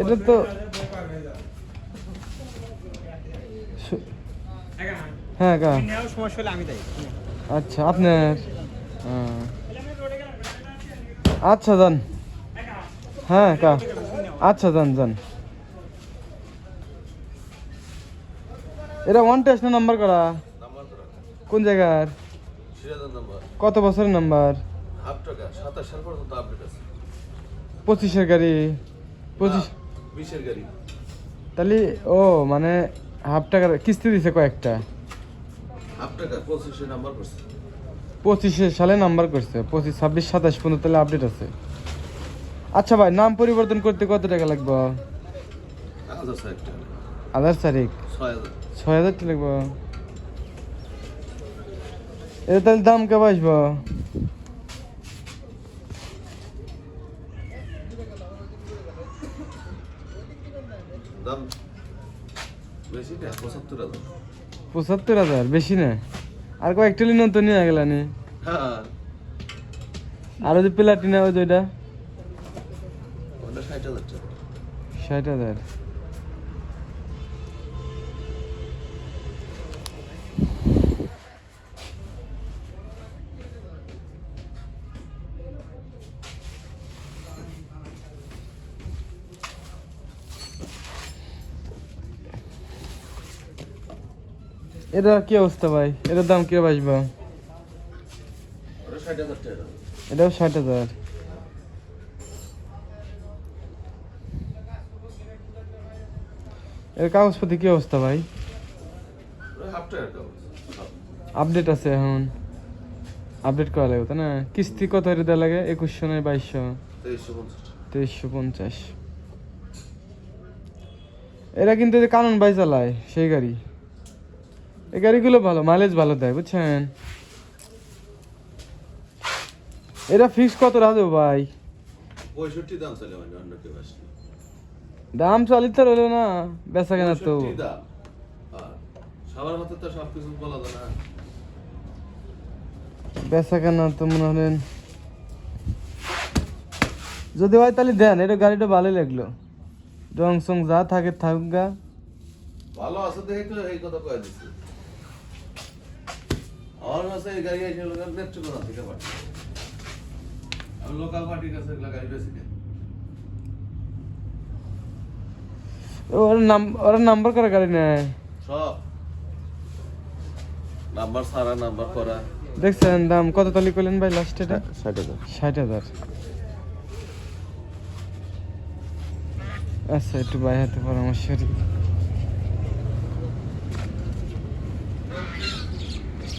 এটা তো হ্যাঁ কা সমস্যা হলে আমি আচ্ছা আপনার হ্যাঁ। আচ্ছা যান। হ্যাঁ কা আচ্ছা যান যান। এটা ওয়ান টেস্ট নাম্বার করা। কোন জায়গার? কত বছরের নাম্বার হাফ সাতাশ সাল পর্যন্ত আপডেট আছে। পঁচিশের গাড়ি পঁচিশ বিশের গাড়ি তাহলে ও মানে হাফ টাকার কিস্তি দিছে কয়েকটা। হাফ টাকা পঁচিশে নাম্বার করছে। পঁচিশে সালে নাম্বার করছে পঁচিশ ছাব্বিশ সাতাশ পর্যন্ত তাহলে আপডেট আছে। আচ্ছা ভাই নাম পরিবর্তন করতে কত টাকা লাগবে? আধার তারিখ? ছয় হাজার। ছয় হাজার টাকা লাগবে? এটা তাহলে দাম কেমন আসব? দাম বেশি না পঁচাত্তর হাজার। পঁচাত্তর হাজার বেশি না? আর কয়েকটা লিন তো নিয়ে গেলানি হ্যাঁ। আর ওই যে প্লাটিনা ওই ষাট হাজার ষাট হাজার। এটা কি অবস্থা ভাই? এটার দাম কি আসবে? এটাও ষাট হাজার। এর কাগজপত্র কি অবস্থা ভাই। আপডেট আছে এখন। আপডেট করা লাগবে, তাই না? কিস্তি কত দেওয়া লাগে? একুশশো নয় বাইশশো? তেইশশো পঞ্চাশ। এরা কিন্তু কানন বাই চালায়, সেই গাড়ি। এই গাড়িগুলো ভালো মাইলেজ ভালো দেয় বুঝছেন? এটা ফিক্স কত রাখব ভাই? পঁয়ষট্টি দাম চলে মানে অন্য কেউ আসলে। দাম চালিত রইল না বেচা কেনা তো। পঁয়ষট্টি দাম? আর সবার হাতে তো সব বলা যায় না। বেচা কেনা তো মনে হলেন যদি হয় তাহলে দেন এটা গাড়িটা ভালোই লাগল। রং সং যা থাকে থাকুক গা। ভালো আছে দেখে এই কথা কয়ে দিচ্ছি আমার কাছে এই গাড়ি এসে লোকাল নেত্রকোনা থেকে পাঠি আমি লোকাল পার্টির কাছে এগুলো গাড়ি বেশি ওর নাম ওরা নাম্বার করা গাড়ি নেয় সব নাম্বার সারা নাম্বার করা দেখছেন দাম কত তালি করলেন ভাই লাস্ট এটা ষাট হাজার ষাট হাজার আচ্ছা একটু ভাই হাতে পরামর্শ করি